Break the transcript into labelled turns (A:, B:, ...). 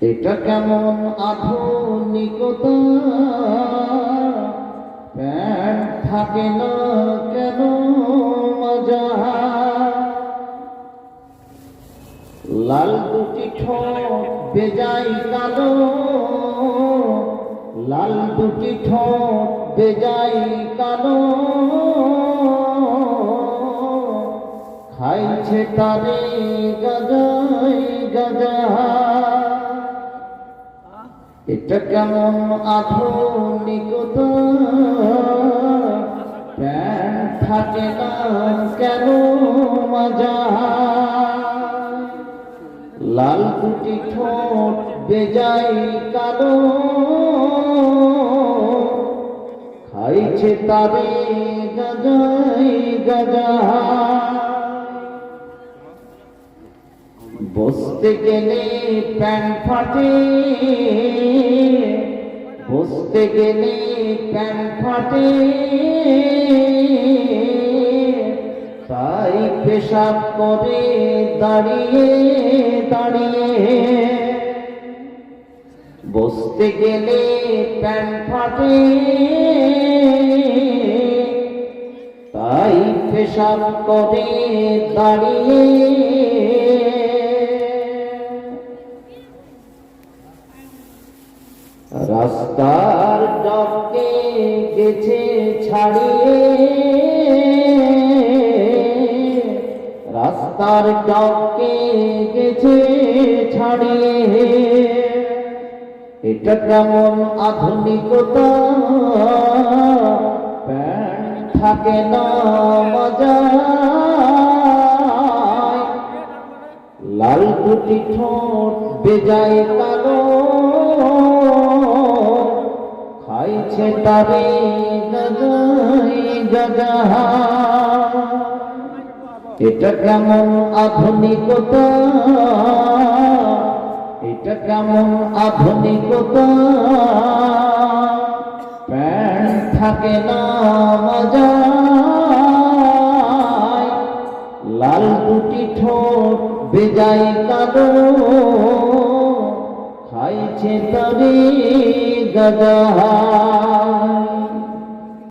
A: এটা কেমন আধুনিকতা প্যান্ট থাকে না কেন মজা? লাল দুটি ঠোঁট বেজাই কালো। লাল দুটি ঠোঁট বেজাই কালো। খাইছে তারে গজাই গজা। এটা কেমন আধুনিকতা প্যান্ট থাকে না কেন মজা? লাল দুটি ঠোঁট বেজাই কালো। খাইছে তারে গজাই গজা। বসতে গেলে প্যান্ট ফাটে। বসতে গেলে প্যান্ট ফাটে। তাই পেশাব করে দাঁড়িয়ে দাঁড়িয়ে। বসতে গেলে প্যান্ট ফাটে। তাই পেশাব করে দাঁড়িয়ে রাস্তার ডকে গেছে ছাড়িয়ে রাস্তার ডকে গেছে ছাড়িয়ে এটা কেমন আধুনিকতা? প্যান্ট থাকে না মজা লাল দুটি ঠোঁট বেজায় কালো। খাইছে তারে এটা কেমন আধুনিকতা? এটা কেমন আধুনিকতা? প্যান্ট থাকে না মজা লাল দুটি ঠোঁট বেজাই কালো, খাইছে তবে গজা